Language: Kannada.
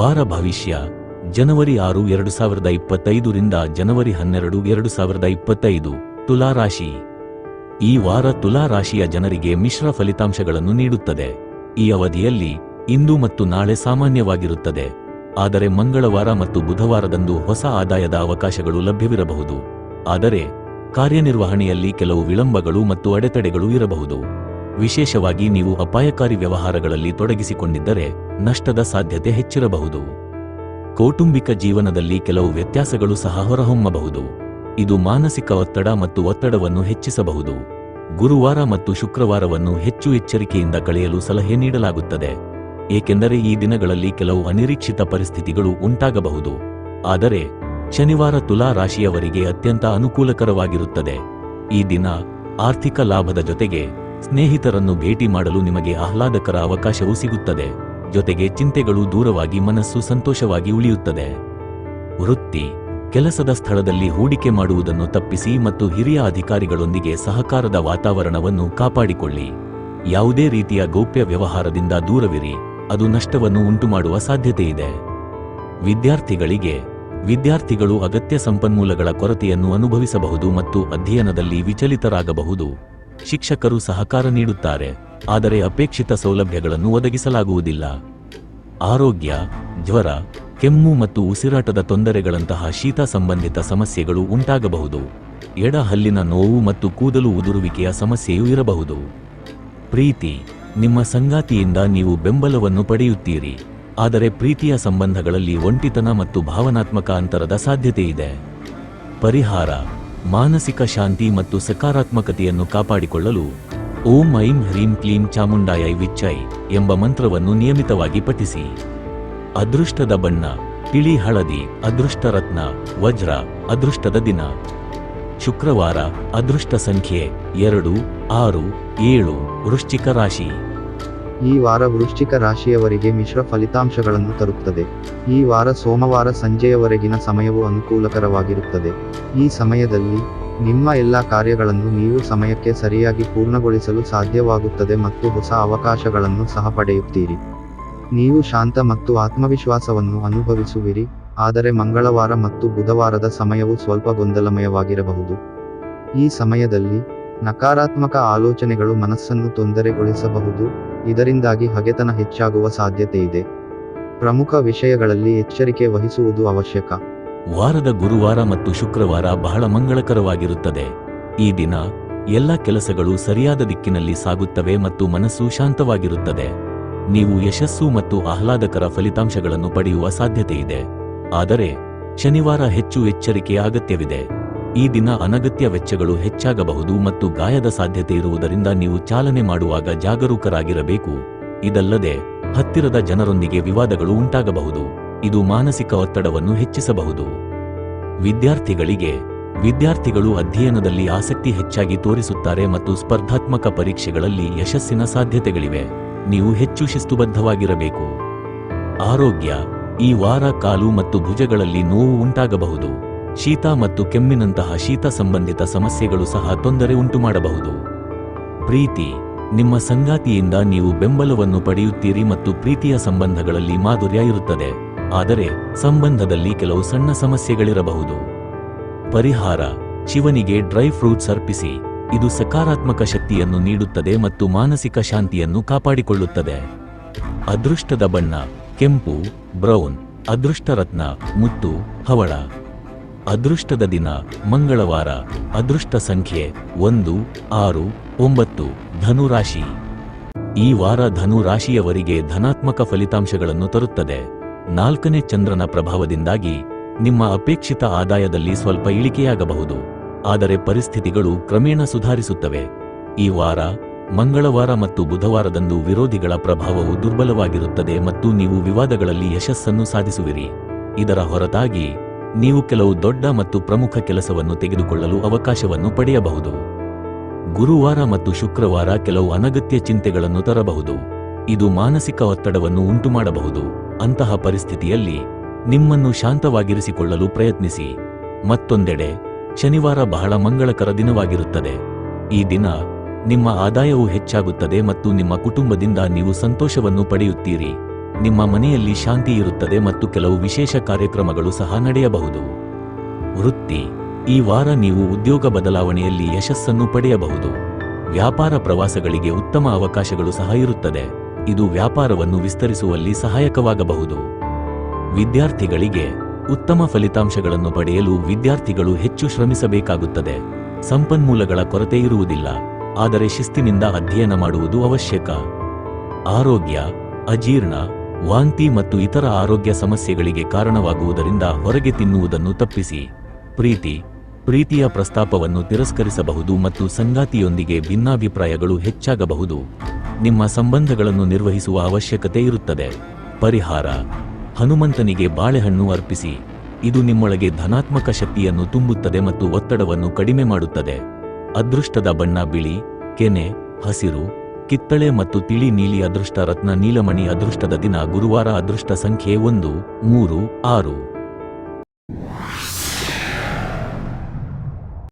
ವಾರ ಭವಿಷ್ಯ. ಜನವರಿ ಆರು, ಎರಡು ಸಾವಿರದ ಇಪ್ಪತ್ತೈದರಿಂದ ಜನವರಿ ಹನ್ನೆರಡು, ಎರಡು ಸಾವಿರದ ಇಪ್ಪತ್ತೈದು. ತುಲಾ ರಾಶಿ. ಈ ವಾರ ತುಲಾ ರಾಶಿಯ ಜನರಿಗೆ ಮಿಶ್ರ ಫಲಿತಾಂಶಗಳನ್ನು ನೀಡುತ್ತದೆ. ಈ ಅವಧಿಯಲ್ಲಿ ಇಂದು ಮತ್ತು ನಾಳೆ ಸಾಮಾನ್ಯವಾಗಿರುತ್ತದೆ. ಆದರೆ ಮಂಗಳವಾರ ಮತ್ತು ಬುಧವಾರದಂದು ಹೊಸ ಆದಾಯದ ಅವಕಾಶಗಳು ಲಭ್ಯವಿರಬಹುದು. ಆದರೆ ಕಾರ್ಯನಿರ್ವಹಣೆಯಲ್ಲಿ ಕೆಲವು ವಿಳಂಬಗಳು ಮತ್ತು ಅಡೆತಡೆಗಳು ಇರಬಹುದು. ವಿಶೇಷವಾಗಿ ನೀವು ಅಪಾಯಕಾರಿ ವ್ಯವಹಾರಗಳಲ್ಲಿ ತೊಡಗಿಸಿಕೊಂಡಿದ್ದರೆ ನಷ್ಟದ ಸಾಧ್ಯತೆ ಹೆಚ್ಚಿರಬಹುದು. ಕೌಟುಂಬಿಕ ಜೀವನದಲ್ಲಿ ಕೆಲವು ವ್ಯತ್ಯಾಸಗಳು ಸಹ ಹೊರಹೊಮ್ಮಬಹುದು. ಇದು ಮಾನಸಿಕ ಒತ್ತಡ ಮತ್ತು ಒತ್ತಡವನ್ನು ಹೆಚ್ಚಿಸಬಹುದು. ಗುರುವಾರ ಮತ್ತು ಶುಕ್ರವಾರವನ್ನು ಹೆಚ್ಚು ಎಚ್ಚರಿಕೆಯಿಂದ ಕಳೆಯಲು ಸಲಹೆ ನೀಡಲಾಗುತ್ತದೆ. ಏಕೆಂದರೆ ಈ ದಿನಗಳಲ್ಲಿ ಕೆಲವು ಅನಿರೀಕ್ಷಿತ ಪರಿಸ್ಥಿತಿಗಳು ಉಂಟಾಗಬಹುದು. ಆದರೆ, ಶನಿವಾರ ತುಲಾ ರಾಶಿಯವರಿಗೆ ಅತ್ಯಂತ ಅನುಕೂಲಕರವಾಗಿರುತ್ತದೆ. ಈ ದಿನ ಆರ್ಥಿಕ ಲಾಭದ ಜೊತೆಗೆ ಸ್ನೇಹಿತರನ್ನು ಭೇಟಿ ಮಾಡಲು ನಿಮಗೆ ಆಹ್ಲಾದಕರ ಅವಕಾಶವೂ ಸಿಗುತ್ತದೆ. ಜೊತೆಗೆ ಚಿಂತೆಗಳು ದೂರವಾಗಿ ಮನಸ್ಸು ಸಂತೋಷವಾಗಿ ಉಳಿಯುತ್ತದೆ. ವೃತ್ತಿ, ಕೆಲಸದ ಸ್ಥಳದಲ್ಲಿ ಹೂಡಿಕೆ ಮಾಡುವುದನ್ನು ತಪ್ಪಿಸಿ ಮತ್ತು ಹಿರಿಯ ಅಧಿಕಾರಿಗಳೊಂದಿಗೆ ಸಹಕಾರದ ವಾತಾವರಣವನ್ನು ಕಾಪಾಡಿಕೊಳ್ಳಿ. ಯಾವುದೇ ರೀತಿಯ ಗೌಪ್ಯ ವ್ಯವಹಾರದಿಂದ ದೂರವಿರಿ, ಅದು ನಷ್ಟವನ್ನು ಉಂಟುಮಾಡುವ ಸಾಧ್ಯತೆಯಿದೆ. ವಿದ್ಯಾರ್ಥಿಗಳಿಗೆ, ವಿದ್ಯಾರ್ಥಿಗಳು ಅಗತ್ಯ ಸಂಪನ್ಮೂಲಗಳ ಕೊರತೆಯನ್ನು ಅನುಭವಿಸಬಹುದು ಮತ್ತು ಅಧ್ಯಯನದಲ್ಲಿ ವಿಚಲಿತರಾಗಬಹುದು. ಶಿಕ್ಷಕರು ಸಹಕಾರ ನೀಡುತ್ತಾರೆ, ಆದರೆ ಅಪೇಕ್ಷಿತ ಸೌಲಭ್ಯಗಳನ್ನು ಒದಗಿಸಲಾಗುವುದಿಲ್ಲ. ಆರೋಗ್ಯ, ಜ್ವರ, ಕೆಮ್ಮು ಮತ್ತು ಉಸಿರಾಟದ ತೊಂದರೆಗಳಂತಹ ಶೀತ ಸಂಬಂಧಿತ ಸಮಸ್ಯೆಗಳು ಉಂಟಾಗಬಹುದು. ಎಡಹಲ್ಲಿನ ನೋವು ಮತ್ತು ಕೂದಲು ಉದುರುವಿಕೆಯ ಸಮಸ್ಯೆಯೂ ಇರಬಹುದು. ಪ್ರೀತಿ, ನಿಮ್ಮ ಸಂಗಾತಿಯಿಂದ ನೀವು ಬೆಂಬಲವನ್ನು ಪಡೆಯುತ್ತೀರಿ, ಆದರೆ ಪ್ರೀತಿಯ ಸಂಬಂಧಗಳಲ್ಲಿ ಒಂಟಿತನ ಮತ್ತು ಭಾವನಾತ್ಮಕ ಅಂತರದ ಸಾಧ್ಯತೆಯಿದೆ. ಪರಿಹಾರ ಮಾನಸಿಕ ಶಾಂತಿ ಮತ್ತು ಸಕಾರಾತ್ಮಕತೆಯನ್ನು ಕಾಪಾಡಿಕೊಳ್ಳಲು ಓಂ ಐಂ ಹ್ರೀಂ ಕ್ಲೀಂ ಚಾಮುಂಡಾಯೈ ವಿಚ್ಚೈ ಎಂಬ ಮಂತ್ರವನ್ನು ನಿಯಮಿತವಾಗಿ ಪಠಿಸಿ. ಅದೃಷ್ಟದ ಬಣ್ಣ, ತಿಳಿ ಹಳದಿ, ಅದೃಷ್ಟ ರತ್ನ, ವಜ್ರ, ಅದೃಷ್ಟದ ದಿನ. ಶುಕ್ರವಾರ ಅದೃಷ್ಟ ಸಂಖ್ಯೆ ಎರಡು, ಆರು, ಏಳು, ವೃಶ್ಚಿಕ ರಾಶಿ. ಈ ವಾರ ವೃಶ್ಚಿಕ ರಾಶಿಯವರಿಗೆ ಮಿಶ್ರ ಫಲಿತಾಂಶಗಳನ್ನು ತರುತ್ತದೆ. ಈ ವಾರ ಸೋಮವಾರ ಸಂಜೆಯವರೆಗಿನ ಸಮಯವು ಅನುಕೂಲಕರವಾಗಿರುತ್ತದೆ. ಈ ಸಮಯದಲ್ಲಿ ನಿಮ್ಮ ಎಲ್ಲ ಕಾರ್ಯಗಳನ್ನು ನೀವು ಸಮಯಕ್ಕೆ ಸರಿಯಾಗಿ ಪೂರ್ಣಗೊಳಿಸಲು ಸಾಧ್ಯವಾಗುತ್ತದೆ ಮತ್ತು ಹೊಸ ಅವಕಾಶಗಳನ್ನು ಸಹ ಪಡೆಯುತ್ತೀರಿ. ನೀವು ಶಾಂತ ಮತ್ತು ಆತ್ಮವಿಶ್ವಾಸವನ್ನು ಅನುಭವಿಸುವಿರಿ, ಆದರೆ ಮಂಗಳವಾರ ಮತ್ತು ಬುಧವಾರದ ಸಮಯವು ಸ್ವಲ್ಪ ಗೊಂದಲಮಯವಾಗಿರಬಹುದು. ಈ ಸಮಯದಲ್ಲಿ ನಕಾರಾತ್ಮಕ ಆಲೋಚನೆಗಳು ಮನಸ್ಸನ್ನು ತೊಂದರೆಗೊಳಿಸಬಹುದು, ಇದರಿಂದಾಗಿ ಹಗೆತನ ಹೆಚ್ಚಾಗುವ ಸಾಧ್ಯತೆಯಿದೆ ಪ್ರಮುಖ ವಿಷಯಗಳಲ್ಲಿ ಎಚ್ಚರಿಕೆ ವಹಿಸುವುದು ಅವಶ್ಯಕ. ವಾರದ ಗುರುವಾರ ಮತ್ತು ಶುಕ್ರವಾರ ಬಹಳ ಮಂಗಳಕರವಾಗಿರುತ್ತದೆ. ಈ ದಿನ ಎಲ್ಲ ಕೆಲಸಗಳು ಸರಿಯಾದ ದಿಕ್ಕಿನಲ್ಲಿ ಸಾಗುತ್ತವೆ ಮತ್ತು ಮನಸ್ಸು ಶಾಂತವಾಗಿರುತ್ತದೆ. ನೀವು ಯಶಸ್ಸು ಮತ್ತು ಆಹ್ಲಾದಕರ ಫಲಿತಾಂಶಗಳನ್ನು ಪಡೆಯುವ ಸಾಧ್ಯತೆಯಿದೆ. ಆದರೆ, ಶನಿವಾರ ಹೆಚ್ಚು ಎಚ್ಚರಿಕೆಯ ಅಗತ್ಯವಿದೆ. ಈ ದಿನ ಅನಗತ್ಯ ವೆಚ್ಚಗಳು ಹೆಚ್ಚಾಗಬಹುದು ಮತ್ತು ಗಾಯದ ಸಾಧ್ಯತೆ ಇರುವುದರಿಂದ ನೀವು ಚಾಲನೆ ಮಾಡುವಾಗ ಜಾಗರೂಕರಾಗಿರಬೇಕು. ಇದಲ್ಲದೆ, ಹತ್ತಿರದ ಜನರೊಂದಿಗೆ ವಿವಾದಗಳು ಉಂಟಾಗಬಹುದು. ಇದು ಮಾನಸಿಕ ಒತ್ತಡವನ್ನು ಹೆಚ್ಚಿಸಬಹುದು. ವಿದ್ಯಾರ್ಥಿಗಳಿಗೆ, ವಿದ್ಯಾರ್ಥಿಗಳು ಅಧ್ಯಯನದಲ್ಲಿ ಆಸಕ್ತಿ ಹೆಚ್ಚಾಗಿ ತೋರಿಸುತ್ತಾರೆ ಮತ್ತು ಸ್ಪರ್ಧಾತ್ಮಕ ಪರೀಕ್ಷೆಗಳಲ್ಲಿ ಯಶಸ್ಸಿನ ಸಾಧ್ಯತೆಗಳಿವೆ. ನೀವು ಹೆಚ್ಚು ಶಿಸ್ತುಬದ್ಧವಾಗಿರಬೇಕು. ಆರೋಗ್ಯ, ಈ ವಾರ ಕಾಲು ಮತ್ತು ಭುಜಗಳಲ್ಲಿ ನೋವು ಉಂಟಾಗಬಹುದು. ಶೀತ ಮತ್ತು ಕೆಮ್ಮಿನಂತಹ ಶೀತ ಸಂಬಂಧಿತ ಸಮಸ್ಯೆಗಳು ಸಹ ತೊಂದರೆ ಉಂಟುಮಾಡಬಹುದು. ಪ್ರೀತಿ, ನಿಮ್ಮ ಸಂಗಾತಿಯಿಂದ ನೀವು ಬೆಂಬಲವನ್ನು ಪಡೆಯುತ್ತೀರಿ ಮತ್ತು ಪ್ರೀತಿಯ ಸಂಬಂಧಗಳಲ್ಲಿ ಮಾಧುರ್ಯ ಇರುತ್ತದೆ. ಆದರೆ, ಸಂಬಂಧದಲ್ಲಿ ಕೆಲವು ಸಣ್ಣ ಸಮಸ್ಯೆಗಳಿರಬಹುದು. ಪರಿಹಾರ, ಶಿವನಿಗೆ ಡ್ರೈ ಫ್ರೂಟ್ಸ್ ಅರ್ಪಿಸಿ. ಇದು ಸಕಾರಾತ್ಮಕ ಶಕ್ತಿಯನ್ನು ನೀಡುತ್ತದೆ ಮತ್ತು ಮಾನಸಿಕ ಶಾಂತಿಯನ್ನು ಕಾಪಾಡಿಕೊಳ್ಳುತ್ತದೆ. ಅದೃಷ್ಟದ ಬಣ್ಣ, ಕೆಂಪು, ಬ್ರೌನ್, ಅದೃಷ್ಟರತ್ನ, ಮುತ್ತು, ಹವಳ. ಅದೃಷ್ಟದ ದಿನ ಮಂಗಳವಾರ. ಅದೃಷ್ಟ ಸಂಖ್ಯೆ ಒಂದು, ಆರು, ಒಂಬತ್ತು. ಧನುರಾಶಿ. ಈ ವಾರ ಧನುರಾಶಿಯವರಿಗೆ ಧನಾತ್ಮಕ ಫಲಿತಾಂಶಗಳನ್ನು ತರುತ್ತದೆ. ನಾಲ್ಕನೇ ಚಂದ್ರನ ಪ್ರಭಾವದಿಂದಾಗಿ ನಿಮ್ಮ ಅಪೇಕ್ಷಿತ ಆದಾಯದಲ್ಲಿ ಸ್ವಲ್ಪ ಇಳಿಕೆಯಾಗಬಹುದು. ಆದರೆ ಪರಿಸ್ಥಿತಿಗಳು ಕ್ರಮೇಣ ಸುಧಾರಿಸುತ್ತವೆ. ಈ ವಾರ ಮಂಗಳವಾರ ಮತ್ತು ಬುಧವಾರದಂದು ವಿರೋಧಿಗಳ ಪ್ರಭಾವವು ದುರ್ಬಲವಾಗಿರುತ್ತದೆ ಮತ್ತು ನೀವು ವಿವಾದಗಳಲ್ಲಿ ಯಶಸ್ಸನ್ನು ಸಾಧಿಸುವಿರಿ. ಇದರ ಹೊರತಾಗಿ ನೀವು ಕೆಲವು ದೊಡ್ಡ ಮತ್ತು ಪ್ರಮುಖ ಕೆಲಸವನ್ನು ತೆಗೆದುಕೊಳ್ಳಲು ಅವಕಾಶವನ್ನು ಪಡೆಯಬಹುದು. ಗುರುವಾರ ಮತ್ತು ಶುಕ್ರವಾರ ಕೆಲವು ಅನಗತ್ಯ ಚಿಂತೆಗಳನ್ನು ತರಬಹುದು. ಇದು ಮಾನಸಿಕ ಒತ್ತಡವನ್ನು ಉಂಟುಮಾಡಬಹುದು. ಅಂತಹ ಪರಿಸ್ಥಿತಿಯಲ್ಲಿ ನಿಮ್ಮನ್ನು ಶಾಂತವಾಗಿರಿಸಿಕೊಳ್ಳಲು ಪ್ರಯತ್ನಿಸಿ. ಮತ್ತೊಂದೆಡೆ, ಶನಿವಾರ ಬಹಳ ಮಂಗಳಕರ ದಿನವಾಗಿರುತ್ತದೆ. ಈ ದಿನ ನಿಮ್ಮ ಆದಾಯವು ಹೆಚ್ಚಾಗುತ್ತದೆ ಮತ್ತು ನಿಮ್ಮ ಕುಟುಂಬದಿಂದ ನೀವು ಸಂತೋಷವನ್ನು ಪಡೆಯುತ್ತೀರಿ. ನಿಮ್ಮ ಮನೆಯಲ್ಲಿ ಶಾಂತಿ ಇರುತ್ತದೆ ಮತ್ತು ಕೆಲವು ವಿಶೇಷ ಕಾರ್ಯಕ್ರಮಗಳು ಸಹ ನಡೆಯಬಹುದು. ವೃತ್ತಿ. ಈ ವಾರ ನೀವು ಉದ್ಯೋಗ ಬದಲಾವಣೆಯಲ್ಲಿ ಯಶಸ್ಸನ್ನು ಪಡೆಯಬಹುದು. ವ್ಯಾಪಾರ ಪ್ರವಾಸಗಳಿಗೆ ಉತ್ತಮ ಅವಕಾಶಗಳು ಸಹ ಇರುತ್ತದೆ. ಇದು ವ್ಯಾಪಾರವನ್ನು ವಿಸ್ತರಿಸುವಲ್ಲಿ ಸಹಾಯಕವಾಗಬಹುದು. ವಿದ್ಯಾರ್ಥಿಗಳಿಗೆ ಉತ್ತಮ ಫಲಿತಾಂಶಗಳನ್ನು ಪಡೆಯಲು ವಿದ್ಯಾರ್ಥಿಗಳು ಹೆಚ್ಚು ಶ್ರಮಿಸಬೇಕಾಗುತ್ತದೆ. ಸಂಪನ್ಮೂಲಗಳ ಕೊರತೆ ಇರುವುದಿಲ್ಲ. ಆದರೆ ಶಿಸ್ತಿನಿಂದ ಅಧ್ಯಯನ ಮಾಡುವುದು ಅವಶ್ಯಕ. ಆರೋಗ್ಯ. ಅಜೀರ್ಣ. ವಾಂತಿ ಮತ್ತು ಇತರ ಆರೋಗ್ಯ ಸಮಸ್ಯೆಗಳಿಗೆ ಕಾರಣವಾಗುವುದರಿಂದ ಹೊರಗೆ ತಿನ್ನುವುದನ್ನು ತಪ್ಪಿಸಿ. ಪ್ರೀತಿ. ಪ್ರೀತಿಯ ಪ್ರಸ್ತಾಪವನ್ನು ತಿರಸ್ಕರಿಸಬಹುದು ಮತ್ತು ಸಂಗಾತಿಯೊಂದಿಗೆ ಭಿನ್ನಾಭಿಪ್ರಾಯಗಳು ಹೆಚ್ಚಾಗಬಹುದು. ನಿಮ್ಮ ಸಂಬಂಧಗಳನ್ನು ನಿರ್ವಹಿಸುವ ಅವಶ್ಯಕತೆ ಇರುತ್ತದೆ. ಪರಿಹಾರ. ಹನುಮಂತನಿಗೆ ಬಾಳೆಹಣ್ಣು ಅರ್ಪಿಸಿ. ಇದು ನಿಮ್ಮೊಳಗೆ ಧನಾತ್ಮಕ ಶಕ್ತಿಯನ್ನು ತುಂಬುತ್ತದೆ ಮತ್ತು ಒತ್ತಡವನ್ನು ಕಡಿಮೆ ಮಾಡುತ್ತದೆ. ಅದೃಷ್ಟದ ಬಣ್ಣ ಬಿಳಿ, ಕೆನೆ, ಹಸಿರು ಕಿತ್ತಳೆ ಮತ್ತು ತಿಳಿ ನೀಲಿ ಅದೃಷ್ಟ ರತ್ನ ನೀಲಮಣಿ ಅದೃಷ್ಟದ ದಿನ ಗುರುವಾರ ಅದೃಷ್ಟ ಸಂಖ್ಯೆ ಒಂದು, ಮೂರು, ಆರು.